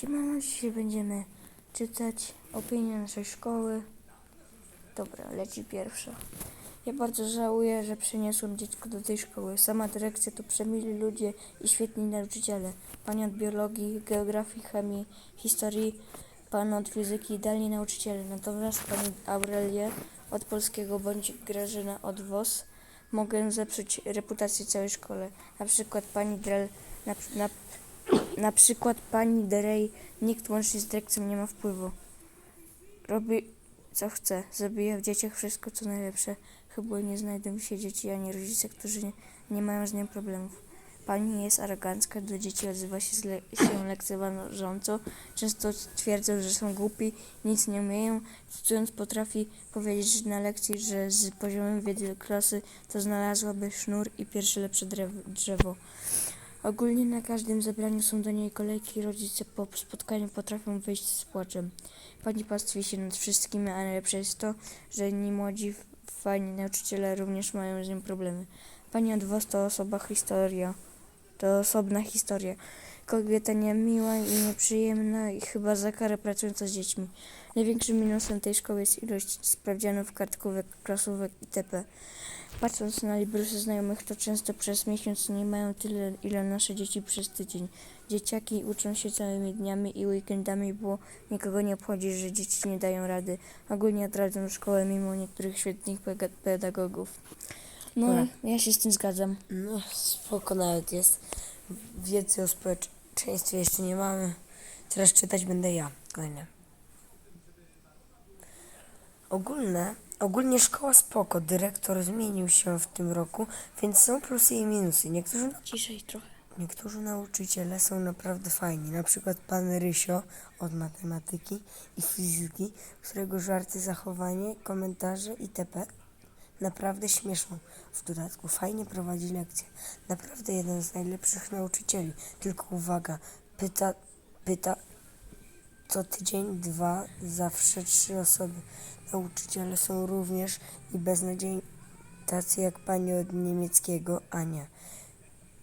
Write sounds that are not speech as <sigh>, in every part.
Siemano, dzisiaj będziemy czytać opinię naszej szkoły. Dobra, leci pierwsza. Ja bardzo żałuję, że przeniosłem dziecko do tej szkoły. Sama dyrekcja to przemili ludzie i świetni nauczyciele. Pani od biologii, geografii, chemii, historii, pan od fizyki, idealni nauczyciele. Natomiast pani Aurelię od polskiego bądź Grażyna od WOS mogę zepsuć reputację całej szkole. Na przykład pani Drel, na, na, na przykład pani Derej, nikt łącznie z dyrekcją nie ma wpływu. Robi co chce, zabija w dzieciach wszystko co najlepsze. Chyba nie znajdą się dzieci ani rodzice, którzy nie, nie mają z nią problemów. Pani jest arogancka, do dzieci odzywa się, zle, się lekceważąco. Często twierdzą, że są głupi, nic nie umieją. Cytując potrafi powiedzieć na lekcji, że z poziomem wiedzy klasy to znalazłaby sznur i pierwsze lepsze drzewo. Ogólnie na każdym zebraniu są do niej kolejki, rodzice po spotkaniu potrafią wyjść z płaczem. Pani pastwi się nad wszystkim, a najlepsze jest to, że inni młodzi, fajni nauczyciele również mają z nią problemy. Pani Odwos to osoba historia, to osobna historia. Kobieta niemiła i nieprzyjemna i chyba za karę pracująca z dziećmi. Największym minusem tej szkoły jest ilość sprawdzianów, kartkówek, klasówek itp. Patrząc na librusy znajomych, to często przez miesiąc nie mają tyle, ile nasze dzieci przez tydzień. Dzieciaki uczą się całymi dniami i weekendami, bo nikogo nie obchodzi, że dzieci nie dają rady. Ogólnie odradzą szkołę mimo niektórych świetnych pedagogów. No, Tak. ja się z tym zgadzam. No, spoko nawet jest. Wiedzy o społeczeństwie jeszcze nie mamy. Teraz czytać będę ja. Kolejne. Ogólne, ogólnie szkoła spoko. Dyrektor zmienił się w tym roku, więc są plusy i minusy. Niektórzy, Ciszej trochę. niektórzy nauczyciele są naprawdę fajni. Na przykład pan Rysio od matematyki i fizyki, którego żarty, zachowanie, komentarze itp. naprawdę śmieszą. W dodatku fajnie prowadzi lekcje. Naprawdę jeden z najlepszych nauczycieli. Tylko uwaga, pyta, pyta co tydzień, dwa, zawsze trzy osoby. Nauczyciele są również i beznadziejni, tacy jak pani od niemieckiego, Ania.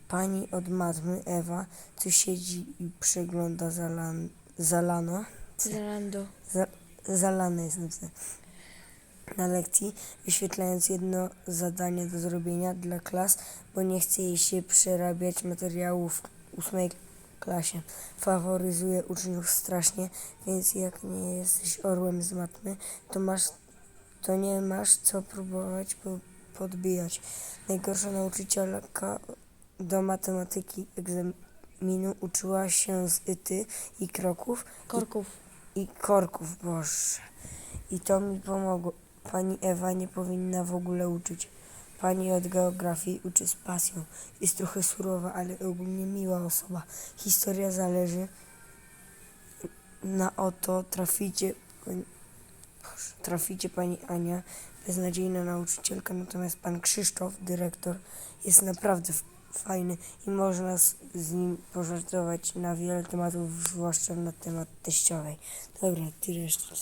Pani od matmy, Ewa, co siedzi i przegląda zalan, zalana. Zalando. Za, zalane jest napisane. Na lekcji, wyświetlając jedno zadanie do zrobienia dla klas, bo nie chce jej się przerabiać materiałów w ósmej klasie. Faworyzuje uczniów strasznie, więc jak nie jesteś orłem z matmy, to masz to nie masz co próbować po, podbijać. Najgorsza nauczycielka do matematyki egzaminu uczyła się z yty i kroków Korków. i korków, boże. I to mi pomogło. Pani Ewa nie powinna w ogóle uczyć. Pani od geografii uczy z pasją. Jest trochę surowa, ale ogólnie miła osoba. Historia zależy na oto traficie. Traficie pani Ania, beznadziejna nauczycielka, natomiast pan Krzysztof, dyrektor, jest naprawdę fajny i można z, z nim pożartować na wiele tematów, zwłaszcza na temat teściowej. Dobra, ty resztę.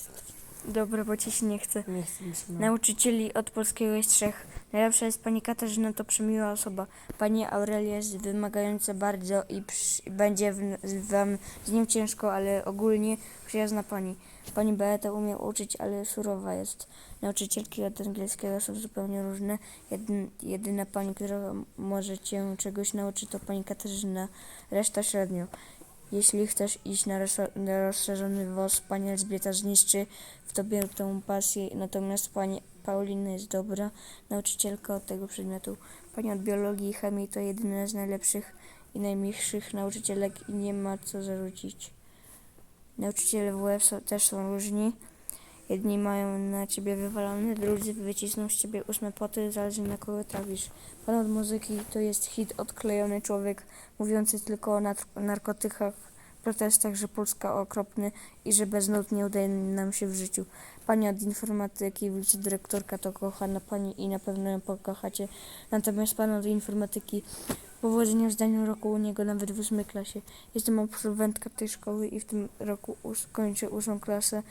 Dobra, bo ci się nie chce. Nie chcę mi się na... Nauczycieli od polskiego jest trzech. Najlepsza jest pani Katarzyna, to przemiła osoba. Pani Aurelia jest wymagająca bardzo i przy, będzie w, wam z nią ciężko, ale ogólnie przyjazna pani. Pani Beata umie uczyć, ale surowa jest. Nauczycielki od angielskiego są zupełnie różne. Jedyn, jedyna pani, która może cię czegoś nauczyć, to pani Katarzyna. Reszta średnio. Jeśli chcesz iść na, na rozszerzony woz, pani Elżbieta zniszczy w tobie tą pasję, natomiast pani Paulina jest dobra, nauczycielka od tego przedmiotu. Pani od biologii i chemii to jedyna z najlepszych i najmilszych nauczycielek i nie ma co zarzucić. Nauczyciele WF też są różni. Jedni mają na ciebie wywalone, drudzy wycisną z ciebie ósme poty, zależy na kogo trafisz. Pan od muzyki to jest hit odklejony człowiek, mówiący tylko o nar- narkotykach, protestach, że Polska okropny i że bez nut nie udaje nam się w życiu. Pani od informatyki, wicedyrektorka to kochana pani i na pewno ją pokochacie. Natomiast pan od informatyki, powodzenia w zdaniu roku u niego nawet w ósmej klasie. Jestem absolwentka tej szkoły i w tym roku kończę ósmą klasę.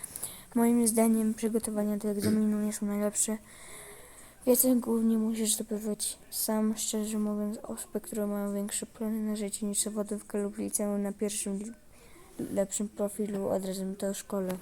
Moim zdaniem przygotowania do egzaminu nie są najlepsze. Wiedzę głównie musisz zdobywać sam, szczerze mówiąc, osoby, które mają większe plany na życie niż zawodówka lub liceum na pierwszym, lepszym profilu odrazem to o szkole.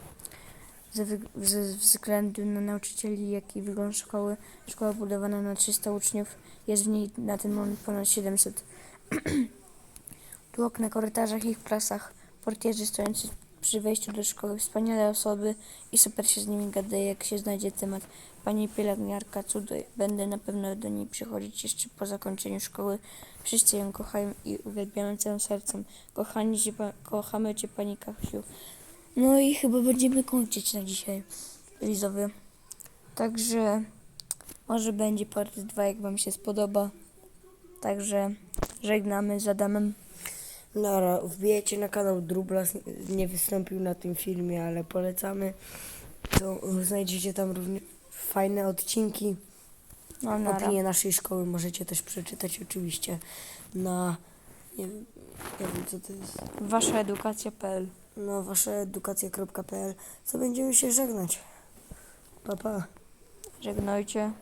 Ze, ze względu na nauczycieli, jak i wygląd szkoły, szkoła budowana na 300 uczniów, jest w niej na ten moment ponad 700. <clears throat> Tłok na korytarzach i w klasach, portierzy stojący przy wejściu do szkoły, wspaniale osoby i super się z nimi gada, jak się znajdzie temat. Pani pielęgniarka, cudo, będę na pewno do niej przychodzić jeszcze po zakończeniu szkoły. Wszyscy ją kochają i uwielbiamy całym sercem. Kochani, cię, kochamy Cię Pani Kasiu. No i chyba będziemy kończyć na dzisiaj, Lizowy. Także może będzie part 2, jak Wam się spodoba. Także żegnamy z Adamem. Nara, wbijecie na kanał Drublas, nie wystąpił na tym filmie, ale polecamy. To znajdziecie tam również fajne odcinki. No, nara. Opinie naszej szkoły możecie też przeczytać oczywiście na nie wiem, nie wiem co to jest. Wasza edukacja.pl Na waszaedukacja.pl co będziemy się żegnać. Pa pa. Żegnajcie.